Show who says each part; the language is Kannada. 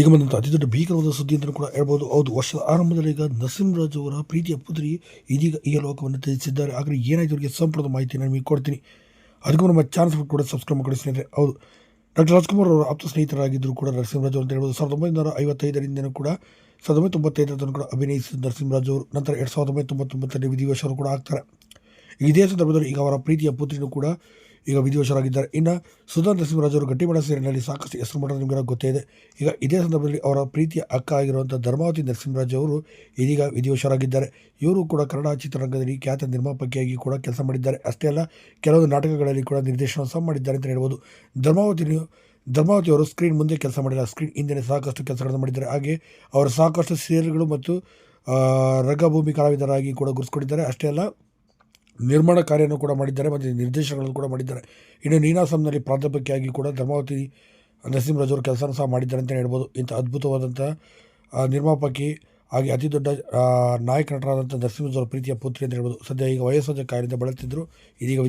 Speaker 1: ಈಗ ಬಂದಂಥ ಅತಿ ದೊಡ್ಡ ಭೀಕರವಾದ ಸುದ್ದಿ ಅಂತಲೂ ಕೂಡ ಹೇಳ್ಬೋದು. ಹೌದು, ವರ್ಷದ ಆರಂಭದಲ್ಲಿ ಈಗ ನರಸಿಂಹರಾಜ್ ಅವರ ಪ್ರೀತಿಯ ಪುತ್ರಿ ಇದೀಗ ಈ ಲೋಕವನ್ನು ತ್ಯಜಿಸಿದ್ದಾರೆ. ಆದರೆ ಏನಾಯಿತು ಅವರಿಗೆ ಸಂಪೂರ್ಣ ಮಾಹಿತಿ ನಾನು ನಿಮಗೆ ಕೊಡ್ತೀನಿ. ಅದಕ್ಕೂ ನಮ್ಮ ಚಾನಲ್ ಕೂಡ ಸಬ್ಸ್ಕ್ರೈಬ್ ಮಾಡಿ ಹೌದು ಡಾಕ್ಟರ್ ರಾಜ್ಕುಮಾರ್ ಅವರ ಆಪ್ತ ಸ್ನೇಹಿತರಾಗಿದ್ದರು ಕೂಡ ನರಸಿಂಹರಾಜ್ ಅವರು ಅಂತ ಹೇಳ್ಬೋದು. ಸಾವಿರದ ಒಂಬೈನೂರ ಐವತ್ತೈದರಿಂದನೂ ಕೂಡ, ಸಾವಿರದ ಒಂಬೈನೂರ ಕೂಡ ಅಭಿನಯಿಸಿದ ನರಸಿಂಹರಾಜ್ ಅವರು, ನಂತರ ಎರಡು ಸಾವಿರದ ಒಂಬೈನೂರ ತೊಂಬತ್ತೊಂಬತ್ತರಲ್ಲಿ ವಿಧಿವಶರು ಕೂಡ ಆಗ್ತಾರೆ. ಇದೇ ಸಂದರ್ಭದಲ್ಲಿ ಈಗ ಅವರ ಪ್ರೀತಿಯ ಪುತ್ರಿನೂ ಕೂಡ ಈಗ ವಿಧಿವಶರಾಗಿದ್ದಾರೆ ಇನ್ನು ಸುಧಾ ನರಸಿಂಹರಾಜ್ ಅವರು ಗಟ್ಟಿಮಡ ಸೇರಿನಲ್ಲಿ ಸಾಕಷ್ಟು ಹೆಸರು ಮಾಡೋದು ನಿಮಗೆಲ್ಲ ಗೊತ್ತೇ ಇದೆ. ಈಗ ಇದೇ ಸಂದರ್ಭದಲ್ಲಿ ಅವರ ಪ್ರೀತಿಯ ಅಕ್ಕ ಆಗಿರುವಂಥ ಧರ್ಮಾವತಿ ನರಸಿಂಹರಾಜ್ ಅವರು ಇದೀಗ ವಿಧಿವಶರಾಗಿದ್ದಾರೆ ಇವರು ಕೂಡ ಕನ್ನಡ ಚಿತ್ರರಂಗದಲ್ಲಿ ಖ್ಯಾತ ನಿರ್ಮಾಪಕಿಯಾಗಿ ಕೂಡ ಕೆಲಸ ಮಾಡಿದ್ದಾರೆ. ಅಷ್ಟೇ ಅಲ್ಲ, ಕೆಲವೊಂದು ನಾಟಕಗಳಲ್ಲಿ ಕೂಡ ನಿರ್ದೇಶನ ಸಹ ಮಾಡಿದ್ದಾರೆ ಅಂತ ಹೇಳ್ಬೋದು. ಧರ್ಮಾವತಿ ಧರ್ಮಾವತಿ ಅವರು ಸ್ಕ್ರೀನ್ ಮುಂದೆ ಕೆಲಸ ಮಾಡಿಲ್ಲ. ಸ್ಕ್ರೀನ್ ಹಿಂದೆ ಸಾಕಷ್ಟು ಕೆಲಸಗಳನ್ನು ಮಾಡಿದ್ದಾರೆ. ಹಾಗೆ ಅವರು ಸಾಕಷ್ಟು ಸೀರಿಯಲ್ಗಳು ಮತ್ತು ರಂಗಭೂಮಿ ಕಲಾವಿದರಾಗಿ ಕೂಡ ಗುರುಸ್ಕೊಂಡಿದ್ದಾರೆ ಅಷ್ಟೇ ಅಲ್ಲ ನಿರ್ಮಾಣ ಕಾರ್ಯನೂ ಕೂಡ ಮಾಡಿದ್ದಾರೆ ಮತ್ತು ನಿರ್ದೇಶನಗಳನ್ನು ಕೂಡ ಮಾಡಿದ್ದಾರೆ. ಇನ್ನು ನೀನಾಸಂನಲ್ಲಿ ಪ್ರಾಧ್ಯಾಪಕಿಯಾಗಿ ಕೂಡ ಧರ್ಮಾವತಿ ನರಸಿಂಹರಾಜ್ ಅವರು ಕೆಲಸ ಸಹ ಮಾಡಿದ್ದಾರೆ ಅಂತ ಹೇಳ್ಬೋದು. ಇಂಥ ಅದ್ಭುತವಾದಂಥ ನಿರ್ಮಾಪಕಿ ಹಾಗೆ ಅತಿ ದೊಡ್ಡ ನಾಯಕ ನಟರಾದಂಥ ನರಸಿಂಹರಾಜ್ ಅವರ ಪ್ರೀತಿಯ ಪುತ್ರಿ ಅಂತ ಹೇಳ್ಬೋದು. ಸದ್ಯ ಈಗ ವಯಸ್ಸಾದ ಕಾರ್ಯದಿಂದ ಬಳಸ್ತಿದ್ದರು ಇದೀಗ